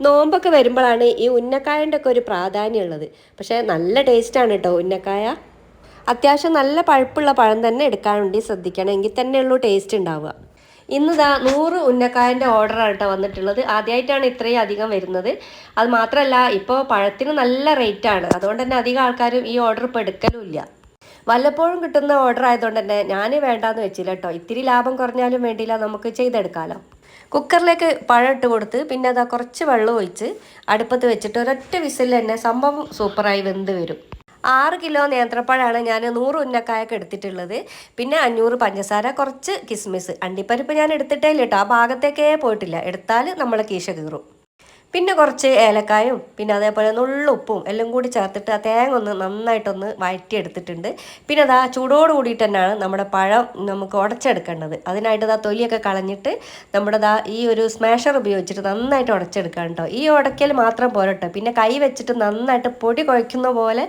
നോമ്പൊക്കെ വരുമ്പോഴാണ് ഈ ഉന്നക്കായന്റെ ഒക്കെ ഒരു പ്രാധാന്യം ഉള്ളത്. പക്ഷേ നല്ല ടേസ്റ്റാണ് കേട്ടോ ഉന്നക്കായ. അത്യാവശ്യം നല്ല പഴുപ്പുള്ള പഴം തന്നെ എടുക്കാനുണ്ടി ശ്രദ്ധിക്കണം. എങ്കിൽ തന്നെയുള്ളൂ ടേസ്റ്റ് ഉണ്ടാവുക. ഇന്നിതാ നൂറ് ഉന്നക്കായന്റെ ഓർഡറാണ് കേട്ടോ വന്നിട്ടുള്ളത്. ആദ്യമായിട്ടാണ് ഇത്രയും അധികം വരുന്നത്. അത് മാത്രമല്ല ഇപ്പോൾ പഴത്തിന് നല്ല റേറ്റാണ് അതുകൊണ്ട് തന്നെ അധികം ആൾക്കാരും ഈ ഓർഡർ ഇപ്പോൾ എടുക്കലുമില്ല വല്ലപ്പോഴും കിട്ടുന്ന ഓർഡർ ആയതുകൊണ്ട് തന്നെ ഞാൻ വേണ്ടാന്ന് വെച്ചില്ല കേട്ടോ ഇത്തിരി ലാഭം കുറഞ്ഞാലും വേണ്ടിയില്ല നമുക്ക് ചെയ്തെടുക്കാമല്ലോ കുക്കറിലേക്ക് പഴം ഇട്ട് കൊടുത്ത് പിന്നെ അതാ കുറച്ച് വെള്ളം ഒഴിച്ച് അടുപ്പത്ത് വെച്ചിട്ട് ഒരൊറ്റ വിസിൽ തന്നെ സംഭവം സൂപ്പറായി വെന്ത് വരും. ആറ് കിലോ നേന്ത്രപ്പഴമാണ് ഞാൻ നൂറ് ഉന്നക്കായൊക്കെ എടുത്തിട്ടുള്ളത്. പിന്നെ അഞ്ഞൂറ് പഞ്ചസാര കുറച്ച് കിസ്മിസ്. അണ്ടിപ്പരിപ്പ് ഞാൻ എടുത്തിട്ടേ ഇല്ല കേട്ടോ. ആ ഭാഗത്തേക്കേ പോയിട്ടില്ല. എടുത്താൽ നമ്മളെ കീശ കീറും. പിന്നെ കുറച്ച് ഏലക്കായും പിന്നെ അതേപോലെ നുള്ളുപ്പും എല്ലാം കൂടി ചേർത്തിട്ട് ആ തേങ്ങ ഒന്ന് നന്നായിട്ടൊന്ന് വഴറ്റിയെടുത്തിട്ടുണ്ട്. പിന്നെ അതാ ചൂടോട് കൂടിയിട്ട് തന്നെയാണ് നമ്മുടെ പഴം നമുക്ക് ഉടച്ചെടുക്കേണ്ടത്. അതിനായിട്ട് ആ തൊലിയൊക്കെ കളഞ്ഞിട്ട് നമ്മുടെ ദാ ഈ ഒരു സ്മാഷർ ഉപയോഗിച്ചിട്ട് നന്നായിട്ട് ഉടച്ചെടുക്കാം കേട്ടോ ഈ ഉടക്കൽ മാത്രം പോരട്ടെ പിന്നെ കൈ വെച്ചിട്ട് നന്നായിട്ട് പൊടി കുഴയ്ക്കുന്ന പോലെ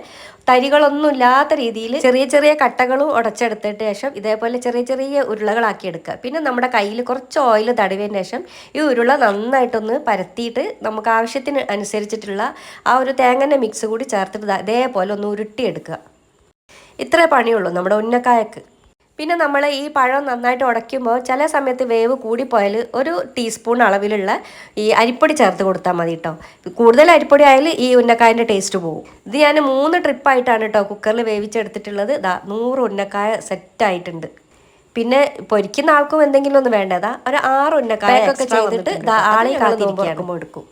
തരികളൊന്നും ഇല്ലാത്ത രീതിയിൽ ചെറിയ ചെറിയ കട്ടകളും ഉടച്ചെടുത്തിട്ട് ശേഷം ഇതേപോലെ ചെറിയ ചെറിയ ഉരുളകളാക്കി എടുക്കുക പിന്നെ നമ്മുടെ കയ്യിൽ കുറച്ച് ഓയിൽ തടവിയതിന് ശേഷം ഈ ഉരുള നന്നായിട്ടൊന്ന് പരത്തിയിട്ട് നമുക്ക് ആവശ്യത്തിന് അനുസരിച്ചിട്ടുള്ള ആ ഒരു തേങ്ങന്റെ മിക്സ് കൂടി ചേർത്തിട്ട് ഇതേപോലെ ഒന്ന് ഉരുട്ടിയെടുക്കുക. ഇത്രേ പണിയുള്ളൂ നമ്മുടെ ഉന്നക്കായക്ക്. പിന്നെ നമ്മൾ ഈ പഴം നന്നായിട്ട് ഉടയ്ക്കുമ്പോൾ ചില സമയത്ത് വേവ് കൂടിപ്പോയാൽ ഒരു ടീസ്പൂൺ അളവിലുള്ള ഈ അരിപ്പൊടി ചേർത്ത് കൊടുത്താൽ മതി കേട്ടോ കൂടുതൽ അരിപ്പൊടി ആയാൽ ഈ ഉന്നക്കായന്റെ ടേസ്റ്റ് പോകും ഇത് ഞാൻ മൂന്ന് ട്രിപ്പായിട്ടാണ് കേട്ടോ കുക്കറിൽ വേവിച്ചെടുത്തിട്ടുള്ളത്. ഇതാ നൂറ് ഉന്നക്കായ സെറ്റായിട്ടുണ്ട് പിന്നെ പൊരിക്കുന്ന ആൾക്കും എന്തെങ്കിലും ഒന്ന് വേണ്ടതാ ഒരു ആറ് ഉന്നക്കായൊക്കെ ചെയ്തിട്ട് ആളെ കാത്തിരിക്കുമ്പോൾ എടുക്കും.